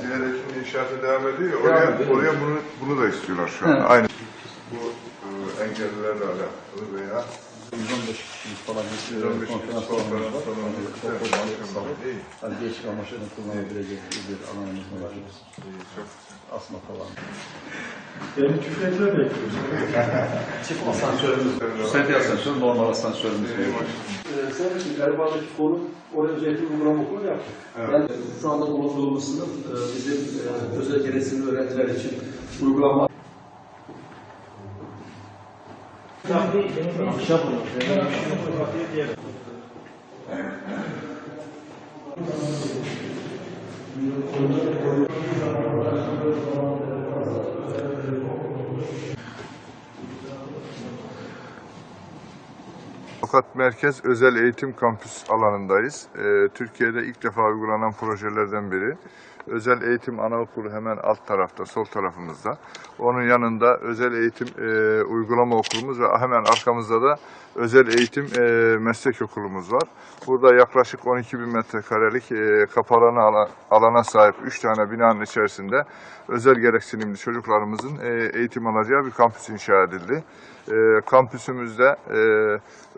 Ziyaretin inşaatı devam ediyor. Oraya, oraya bunu, bunu da istiyorlar şu an. Evet. Aynı. Bu e, engellilerle alakalı veya 115 kişilik falan bir 115 konferans kişilik salonu var. Evet, toplanma başkanım, salonu. iyi. Hani değişik amaçlarla kullanabilecek bir alanımız var. Asma falan. Yani küfretler bekliyoruz. Çift asansörümüz. Sefer asansör, normal asansörümüz. Ee, sen için Garibaldi'deki konu oraya özellikle uygulama okulu yaptık. Yani şu anda bulunduğumuz sınıf e, bizim e, özel gereksinimli öğrenciler için uygulama Ahşap olur. Tokat Merkez Özel Eğitim Kampüs alanındayız. Ee, Türkiye'de ilk defa uygulanan projelerden biri. Özel Eğitim Anaokulu hemen alt tarafta, sol tarafımızda. Onun yanında özel eğitim e, uygulama okulumuz ve hemen arkamızda da özel eğitim e, meslek okulumuz var. Burada yaklaşık 12 bin metrekarelik e, kapalı alan- alana sahip 3 tane binanın içerisinde özel gereksinimli çocuklarımızın e, eğitim alacağı bir kampüs inşa edildi. E, kampüsümüzde e,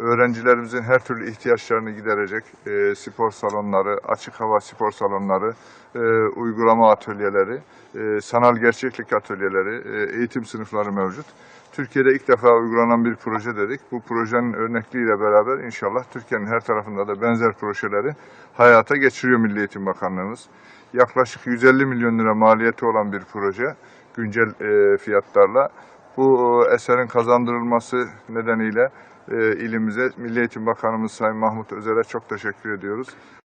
öğrencilerimizin her türlü ihtiyaçlarını giderecek e, spor salonları, açık hava spor salonları, e, uygulama atölyeleri, e, sanal gerçeklik atölyeleri, e, eğitim sınıfları mevcut. Türkiye'de ilk defa uygulanan bir proje dedik. Bu projenin örnekliğiyle beraber inşallah Türkiye'nin her tarafında da benzer projeleri hayata geçiriyor Milli Eğitim Bakanlığımız. Yaklaşık 150 milyon lira maliyeti olan bir proje güncel e, fiyatlarla. Bu eserin kazandırılması nedeniyle ilimize Milli Eğitim Bakanımız Sayın Mahmut Özer'e çok teşekkür ediyoruz.